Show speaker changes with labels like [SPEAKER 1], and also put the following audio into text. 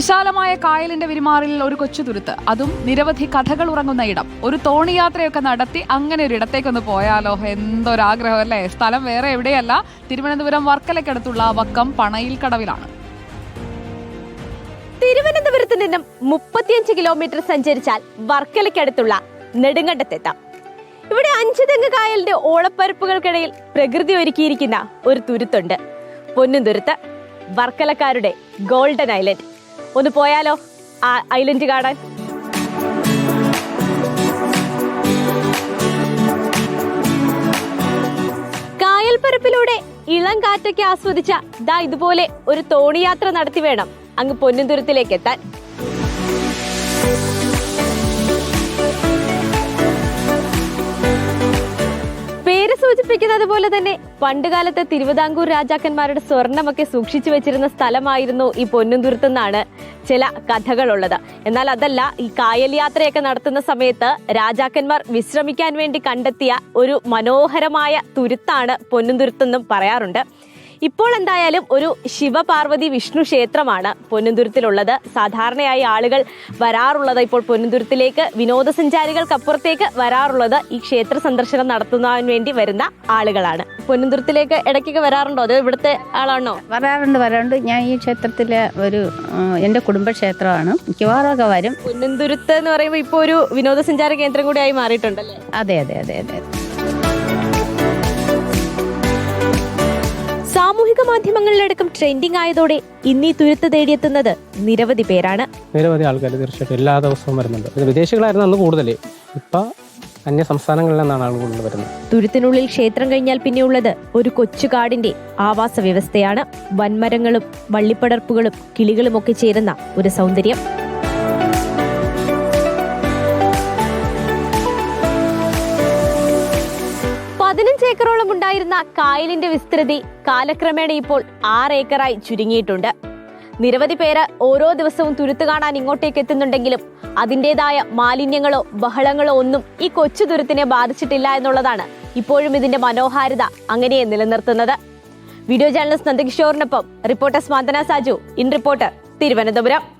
[SPEAKER 1] വിശാലമായ കായലിന്റെ വിരിമാറിൽ ഒരു കൊച്ചു തുരുത്ത്. അതും നിരവധി കഥകൾ ഉറങ്ങുന്ന ഇടം. ഒരു തോണിയാത്രയൊക്കെ നടത്തി അങ്ങനെ ഒരു ഇടത്തേക്കൊന്ന് പോയാലോ? എന്തൊരാഗ്രഹം അല്ലേ? സ്ഥലം വേറെ എവിടെയല്ല. തിരുവനന്തപുരം വർക്കലയ്ക്കടുത്തുള്ള വക്കം പണയിൽ കടവിലാണ്.
[SPEAKER 2] തിരുവനന്തപുരത്ത് നിന്നും മുപ്പത്തിയഞ്ച് കിലോമീറ്റർ സഞ്ചരിച്ചാൽ വർക്കലക്കടുത്തുള്ള നെടുങ്കണ്ടത്തെത്താം. ഇവിടെ അഞ്ച് തെങ്ങ് കായലിന്റെ ഓളപ്പരപ്പുകൾക്കിടയിൽ പ്രകൃതി ഒരുക്കിയിരിക്കുന്ന ഒരു തുരുത്തുണ്ട്. പൊന്നും തുരുത്ത് വർക്കലക്കാരുടെ ഗോൾഡൻ ഐലൻഡ്. ഒന്ന് പോയാലോ? ആ ഐലൻഡ് കാണാൻ. കായൽപ്പരപ്പിലൂടെ ഇളം കാറ്റൊക്കെ ആസ്വദിച്ച ദാ ഇതുപോലെ ഒരു തോണിയാത്ര നടത്തി വേണം അങ്ങ് പൊന്നുംതുരത്തിലേക്ക് എത്താൻ സൂചിപ്പിക്കുന്നത് പോലെ തന്നെ പണ്ടുകാലത്തെ തിരുവിതാംകൂർ രാജാക്കന്മാരുടെ സ്വർണമൊക്കെ സൂക്ഷിച്ചു വെച്ചിരുന്ന സ്ഥലമായിരുന്നു ഈ പൊന്നുംതുരുത്തെന്നാണ് ചില കഥകളുള്ളത്. എന്നാൽ അതല്ല ഈ കായൽ യാത്രയൊക്കെ നടത്തുന്ന സമയത്ത് രാജാക്കന്മാർ വിശ്രമിക്കാൻ വേണ്ടി കണ്ടെത്തിയ ഒരു മനോഹരമായ തുരുത്താണ് പൊന്നുംതുരുത്തെന്നും പറയാറുണ്ട്. ഇപ്പോൾ എന്തായാലും ഒരു ശിവപാർവതി വിഷ്ണു ക്ഷേത്രമാണ് പൊന്നുന്തുരുത്തിലുള്ളത്. സാധാരണയായി ആളുകൾ വരാറുള്ളത് ഇപ്പോൾ പൊന്നുന്തുരുത്തിലേക്ക് വിനോദസഞ്ചാരികൾക്കപ്പുറത്തേക്ക് വരാറുള്ളത് ഈ ക്ഷേത്ര സന്ദർശനം നടത്തുന്നതിന് വേണ്ടി വരുന്ന ആളുകളാണ്. പൊന്നുന്തുരുത്തിലേക്ക് ഇടയ്ക്കൊക്കെ വരാറുണ്ടോ? അത് ഇവിടുത്തെ ആളാണോ?
[SPEAKER 3] വരാറുണ്ട് വരാറുണ്ട്. ഞാൻ ഈ ക്ഷേത്രത്തിലെ ഒരു എന്റെ എന്റെ കുടുംബക്ഷേത്രമാണ്. മിക്കവാറൊക്കെ വരും.
[SPEAKER 2] പൊന്നുന്തുരുത്ത് എന്ന് പറയുമ്പോൾ ഇപ്പോൾ ഒരു വിനോദസഞ്ചാര കേന്ദ്രം കൂടി ആയി മാറിയിട്ടുണ്ടല്ലേ?
[SPEAKER 3] അതെ അതെ അതെ അതെ.
[SPEAKER 2] മാധ്യമങ്ങളിലടക്കം ട്രെൻഡിംഗ് ആയതോടെ ഇന്നീ തുരുത്ത് തേടിയെത്തുന്നത് നിരവധി പേരാണ്.
[SPEAKER 4] നിരവധി ആൾക്കാർ തീർച്ചയായിട്ടും എല്ലാ ദിവസവും വരുന്നുണ്ട്. വിദേശികളായിരുന്നു അന്ന് കൂടുതൽ. ഇപ്പൊ അന്യ സംസ്ഥാനങ്ങളിൽ നിന്നാണ് ആളുകൾ വരുന്നത്.
[SPEAKER 2] തുരുത്തിനുള്ളിൽ ക്ഷേത്രം കഴിഞ്ഞാൽ പിന്നെ ഉള്ളത് ഒരു കൊച്ചുകാടിന്റെ ആവാസ വ്യവസ്ഥയാണ് വൻമരങ്ങളും വള്ളിപ്പടർപ്പുകളും കിളികളും ഒക്കെ ചേരുന്ന ഒരു സൗന്ദര്യം. ഏക്കറോളം ഉണ്ടായിരുന്ന കായലിന്റെ വിസ്തൃതി കാലക്രമേണ ഇപ്പോൾ ആറ് ഏക്കറായി ചുരുങ്ങിയിട്ടുണ്ട്. നിരവധി പേര് ഓരോ ദിവസവും തുരുത്ത് കാണാൻ ഇങ്ങോട്ടേക്ക് എത്തുന്നുണ്ടെങ്കിലും അതിന്റെതായ മാലിന്യങ്ങളോ ബഹളങ്ങളോ ഒന്നും ഈ കൊച്ചു തുരുത്തിനെ ബാധിച്ചിട്ടില്ല എന്നുള്ളതാണ് ഇപ്പോഴും ഇതിന്റെ മനോഹാരിത അങ്ങനെ നിലനിർത്തുന്നത്. വീഡിയോ ജേർണലിസ്റ്റ് നന്ദകിഷോറിനൊപ്പം റിപ്പോർട്ടർ സ്മാന്തന സാജു ഇൻ റിപ്പോർട്ടർ തിരുവനന്തപുരം.